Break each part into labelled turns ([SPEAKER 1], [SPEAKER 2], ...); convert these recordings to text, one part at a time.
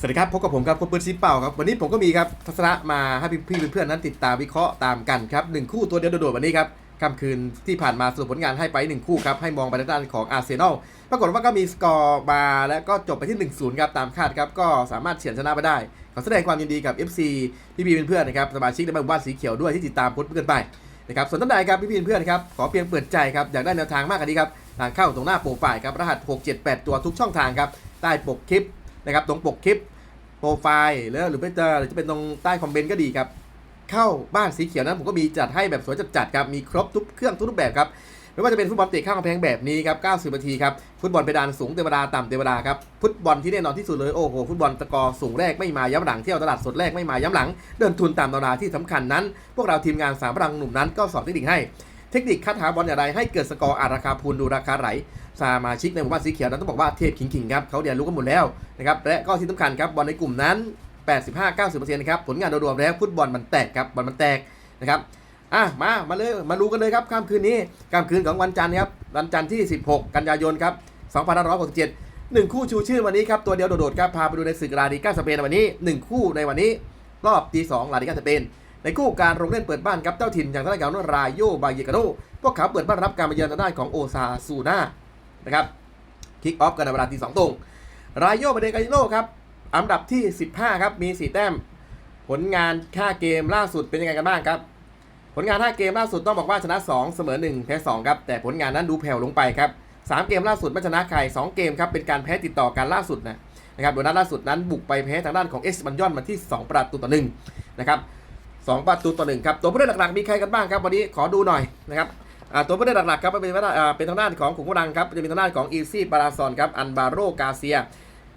[SPEAKER 1] สวัสดีครับพบกับผมครับคนปืนซีเป่าครับวันนี้ผมก็มีครับทัศนะมาให้พี่เพื่อนๆนั้นติดตามวิเคราะห์ตามกันครับหนึ่งคู่ตัวเดียวโดดๆวันนี้ครับค่ำคืนที่ผ่านมาสรุปผลงานให้ไปหนึ่งคู่ครับ ให้มองไปทางด้านของอาร์เซนอลปรากฏว่าก็มีสกอร์มาและก็จบไปที่ 1-0 ครับ ตามคาดครับ ก็สามารถเฉือนชนะไปได้ ขอแสดงความยินดีกับ FC พี่ๆเพื่อนๆนะครับสมาชิกในบ้านบ้านสีเขียวด้วยที่ติดตามพ้นเพื่อนไปนะครับส่วนท่านใดครับพี่ๆเพื่อนๆครับขอเพียงเปิดใจครับอยากได้แนวทางมากกว่านี้ครับทางเข้าตรงหน้าโปรไฟล์ครับรหัส 678 ตัวทุกช่องทางครับใต้ปกคลิป นะครับตรงปกคลิปโปรไฟล์แล้วหรือไม่จอหรือจะเป็นตรงใต้คอมเมนต์ก็ดีครับ เข้าบ้านสีเขียวนั้นผมก็มีจัดให้แบบสวยจัดๆครับมีครบทุกเครื่องทุกรูปแบบครับไม่ว่าจะเป็นฟุตบอลเตะข้างกำแพงแบบนี้ครับ 90 นาทีครับ ฟุตบอลเพดานสูงเทวดาต่ำเทวดาครับ ฟุตบอลที่แน่นอนที่สุดเลย โอ้โห ฟุตบอลตะกอสูงแรกไม่มาย้ำหลัง เที่ยวตลาดสดแรกไม่มาย้ำหลัง เดินทุนตามตำราที่สำคัญนั้น พวกเราทีมงานสามพลังหนุ่มนั้นก็สอนเทคนิคให้ เทคนิคคัดหาบอลอย่างไรให้เกิดสกอร์อาราคาพูนดูราคาไหลสมาชิกในหมู่บ้านสีเขียวนั้นต้องบอกว่าเทพขิงๆครับเขาเรียนรู้กันหมดแล้วนะครับและก็ที่สำคัญครับบอลในกลุ่มนั้น 85-90%นะครับผลงานโดยรวมแล้วฟุตบอลมันแตกครับบอลมันแตกนะครับอะมามาเลยมาดูกันเลยครับค่ำคืนนี้ค่ำคืนของวันจันทร์ครับวันจันทร์ที่ 16 กันยายนครับ2567หนึ่งคู่ชูชื่อวันนี้ครับตัวเดียวโดดๆครับพาไปดูในศึกลาลิก้าสเปนในวันนี้หนึ่งคู่ในวันนี้รอบตีสองลาลิก้าสเปน ในคู่การลงเล่นเปิดบ้านครับเจ้าถิ่นอย่างทางด้านของรายโยบายเยกาโนพวกเขาเปิดบ้านรับการมาเยือนทางด้านของโอซาซูน่านะครับคิกออฟกันในเวลาตีสองตรงรายโยบายเยกาโนครับอันดับที่ 15 ครับ มี 4 แต้ม ผลงานค่าเกมล่าสุดเป็นยังไงกันบ้างครับ ผลงาน5เกมล่าสุดต้องบอกว่าชนะ 2 เสมอ 1 แพ้ 2 ครับ แต่ผลงานนั้นดูแผ่วลงไปครับ 3 เกมล่าสุดไม่ชนะใคร 2 เกมครับ เป็นการแพ้ติดต่อกันล่าสุดนะนะครับโดยนัดล่าสุดนั้นบุกไปแพ้ทางด้านของเอสบันยอนมาที่ 2 ประตูต่อ1นะครับ สองประตูต่อหนึ่งครับตัวผู้เล่นหลักๆมีใครกันบ้างครับวันนี้ขอดูหน่อยนะครับตัวผู้เล่นหลักๆครับเป็นอ่าเป็นทางด้านของขุนกำลังครับจะมีทางด้านของอีซี่ปาราซอนครับอันบาโรกาเซีย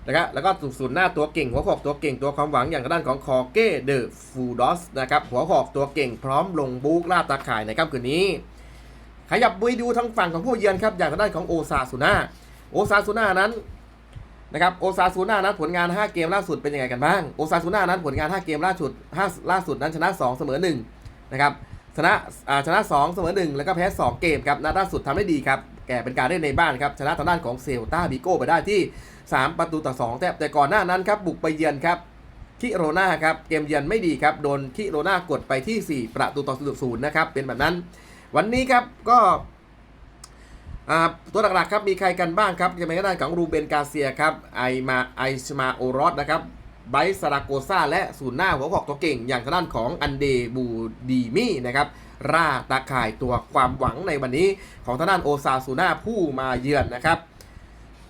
[SPEAKER 1] นะครับแล้วก็ศูนย์หน้าตัวเก่งหัวหอกตัวเก่งตัวความหวังอย่างทางด้านของคอเก้เดอะฟูดอสนะครับหัวหอกตัวเก่งพร้อมลงบูกลาดตาข่ายในค่ำคืนนี้ ขยับไปดูทางฝั่งของผู้เยือนครับอย่างทางด้านของโอซาซูน่าโอซาซูน่านั้น นะครับโอซาซูน่านั้นผลงาน 5 เกมล่าสุดเป็นยังไงกันบ้างโอซาซูน่านั้นผลงาน 5 เกมล่าสุด5ล่าสุดนั้นชนะ 2 เสมอ1นะครับชนะอ่าชนะ 2 เสมอ 1 แล้วก็แพ้ 2 เกมครับนัดล่าสุดทำได้ดีครับแก่เป็นการเล่นในบ้านครับชนะทางด้านของเซลตาบิโก้ไปได้ที่ 3 ประตูต่อ 2 แต่แต่ก่อนหน้านั้นครับบุกไปเยือนครับคิโรนาครับเกมเยือนไม่ดีครับโดนคิโรนากดไปที่ 4 ประตูต่อศูนย์นะครับเป็นแบบนั้น วันนี้ครับก็ ตัวหลักๆครับมีใครกันบ้างครับจะเป็นทางด้านของรูเบนกาเซียครับไอมาไอชมาโอรอสนะครับไบรท์ซาราโกซาและศูนย์หน้าหัวหอกตัวเก่ง อย่างทางด้านของอันเดบูดีมี่นะครับร่าตาข่ายตัวความหวังในวันนี้ของทางด้านโอซาซูน่าผู้มาเยือนนะครับ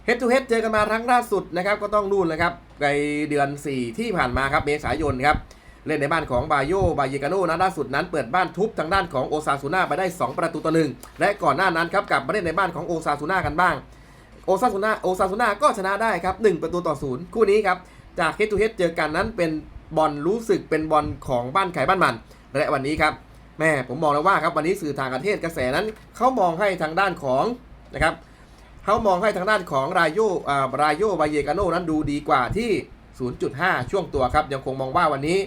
[SPEAKER 1] เฮดทูเฮดเจอกันมาครั้งล่าสุดนะครับก็ต้องนู่นเลยครับในเดือน 4 ที่ผ่านมาครับเมษายนครับ เล่นในบ้านของบาโยบาเยกาโนนะล่าสุดนั้นเปิดบ้านทุบทางด้านของโอซาซูน่าไปได้ 2 ประตูต่อหนึ่งและก่อนหน้านั้นครับกลับมาเล่นในบ้านของโอซาซูน่ากันบ้างโอซาซูน่าโอซาซูน่าก็ชนะได้ครับ1ประตูต่อศูนย์คู่นี้ครับจากเฮดทูเฮดเจอกันนั้นเป็นบอลรู้สึกเป็นบอลของบ้านไข่บ้านมันและวันนี้ครับแม่ผมมองแล้วว่าครับวันนี้สื่อทางประเทศกระแสนั้นเขามองให้ทางด้านของนะครับเขามองให้ทางด้านของรายโยอ่ารายโยบาเยกาโนนั้นดูดีกว่าที่ 0.5 ช่วงตัวครับยังคงมองว่าวันนี้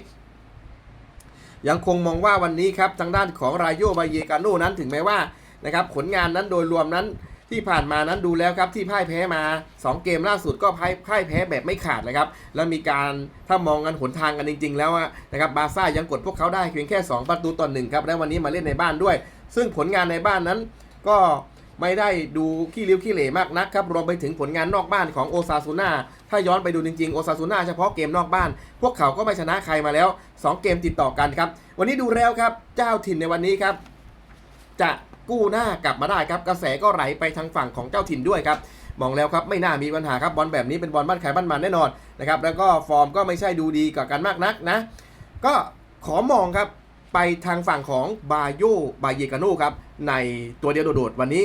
[SPEAKER 1] ยังคงมองว่าวันนี้ครับทางด้านของรายโยบาเยกาโนนั้นถึงแม้ว่านะครับผลงานนั้นโดยรวมนั้นที่ผ่านมานั้นดูแล้วครับที่พ่ายแพ้มา 2 เกมล่าสุดก็พ่ายพ่ายแพ้แบบไม่ขาดเลยครับแล้วมีการถ้ามองกันหนทางกันจริง ๆ แล้วนะครับบาร์ซ่ายังกดพวกเขาได้เพียงแค่ 2 ประตูต่อหนึ่งครับและวันนี้มาเล่นในบ้านด้วย ซึ่งผลงานในบ้านนั้นก็ ไม่ได้ดูขี้ริ้วขี้เหร่มากนักครับ รวมไปถึงผลงานนอกบ้านของโอซาซูน่า ถ้าย้อนไปดูจริงๆ โอซาซูน่าเฉพาะเกมนอกบ้าน พวกเขาก็ไม่ชนะใครมาแล้ว 2 เกมติดต่อกันครับ วันนี้ดูแล้วครับ เจ้าถิ่นในวันนี้ครับ จะกู้หน้ากลับมาได้ครับ กระแสก็ไหลไปทางฝั่งของเจ้าถิ่นด้วยครับ มองแล้วครับไม่น่ามีปัญหาครับบอลแบบนี้เป็นบอลบ้านขายบ้านมันแน่นอนนะครับ แล้วก็ฟอร์มก็ไม่ใช่ดูดีกับกันมากนักนะ ก็ขอมองครับไปทางฝั่งของบาโยบาเยกาโนครับในตัวเดียวโดดๆวันนี้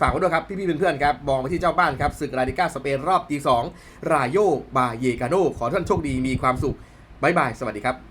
[SPEAKER 1] ฝากไว้ด้วยครับพี่ๆเพื่อนครับมองไปที่เจ้าบ้านครับศึกราดิก้าสเปนรอบตีสองรายโยบาเยกาโนขอท่านโชคดีมีความสุขบ๊ายบายสวัสดีครับ